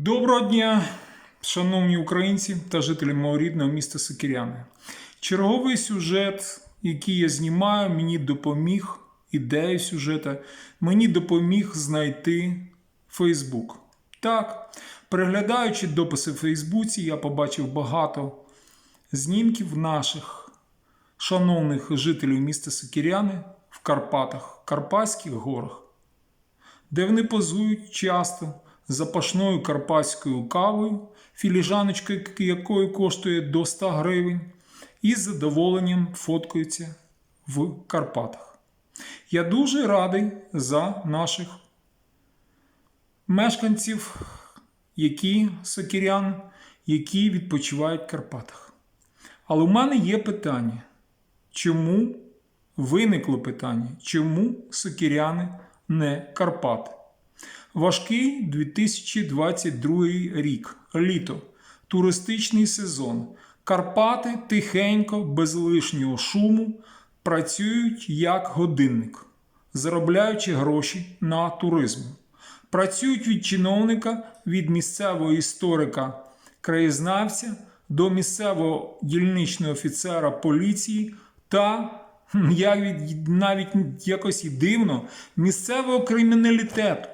Доброго дня, шановні українці та жителі мого рідного міста Сокиряни. Черговий сюжет, який я знімаю, мені допоміг, ідея сюжета, мені допоміг знайти Фейсбук. Так, переглядаючи дописи в Фейсбуці, я побачив багато знімків наших шановних жителів міста Сокиряни в Карпатах, Карпатських горах де вони позують часто запашною карпатською кавою, філіжаночкою якої коштує до 100 гривень, і з задоволенням фоткаються в Карпатах. Я дуже радий за наших мешканців, які сокирян, які відпочивають в Карпатах. Але у мене є питання, чому виникло питання, чому сокиряни не Карпати? Важкий 2022 рік, літо, туристичний сезон. Карпати тихенько, без лишнього шуму, працюють як годинник, заробляючи гроші на туризм. Працюють від чиновника, від місцевого історика, краєзнавця до місцевого дільничного офіцера поліції та як від, навіть якось і дивно місцевого криміналітету.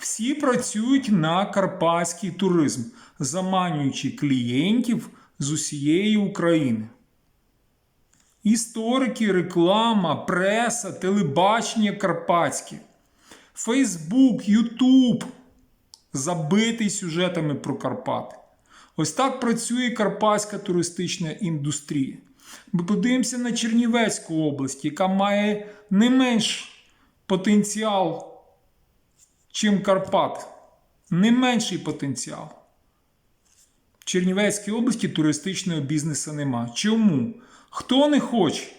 Всі працюють на карпатський туризм, заманюючи клієнтів з усієї України. Історики, реклама, преса, телебачення карпатське, Фейсбук, Ютуб забитий сюжетами про Карпати. Ось так працює карпатська туристична індустрія. Ми подивимося на Чернівецьку область, яка має не менш потенціал чим Карпат. Не менший потенціал. В Чернівецькій області туристичного бізнесу нема. Чому? Хто не хоче?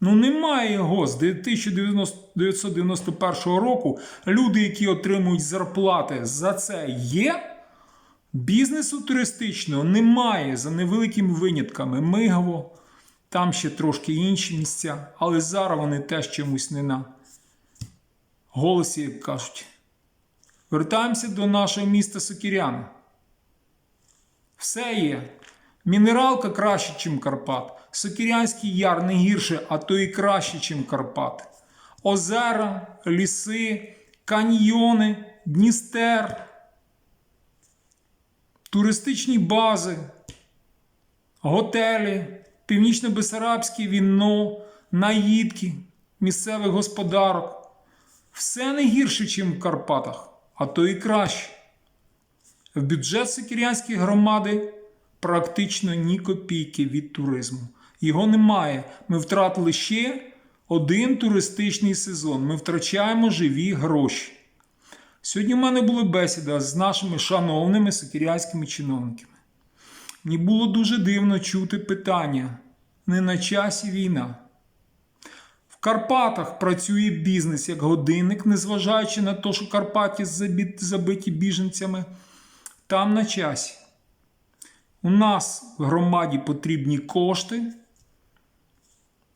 Ну, немає його. З 1991 року люди, які отримують зарплати за це є. Бізнесу туристичного немає за невеликими винятками. Мигово, там ще трошки інші місця, але зараз вони теж чомусь не на голосі, кажуть. Вертаємося до нашого міста Сокіряна. Все є. Мінералка краще, ніж Карпат. Сокірянський яр не гірше, а то і краще, ніж Карпат. Озера, ліси, каньйони, Дністер, туристичні бази, готелі, північно-бесарабське віно, наїдки, місцевих господарок. Все не гірше, ніж в Карпатах а то і краще. В бюджет Сикірянської громади практично ні копійки від туризму. Його немає. Ми втратили ще один туристичний сезон. Ми втрачаємо живі гроші. Сьогодні в мене була бесіда з нашими шановними сикірянськими чиновниками. Мені було дуже дивно чути питання: не на часі війна. Карпатах працює бізнес як годинник, незважаючи на те, що Карпаті забиті біженцями. Там на часі. У нас в громаді потрібні кошти.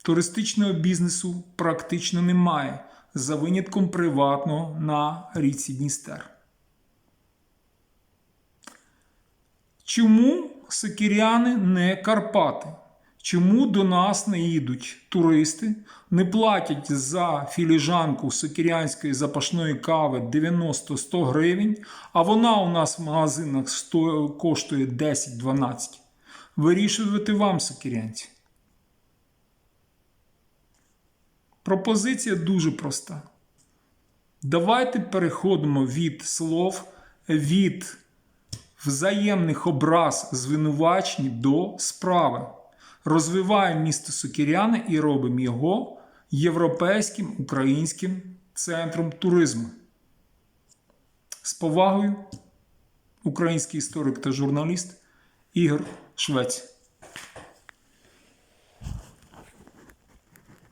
Туристичного бізнесу практично немає. За винятком приватного на річці Дністер. Чому сокиряни не Карпати? Чому до нас не їдуть туристи, не платять за філіжанку сокирянської запашної кави 90-100 гривень, а вона у нас в магазинах сто... коштує 10-12. Вирішувати вам, сокирянці. Пропозиція дуже проста. Давайте переходимо від слов, від взаємних образ звинувачень до справи розвиваємо місто Сукіряне і робимо його європейським українським центром туризму. З повагою, український історик та журналіст Ігор Швець.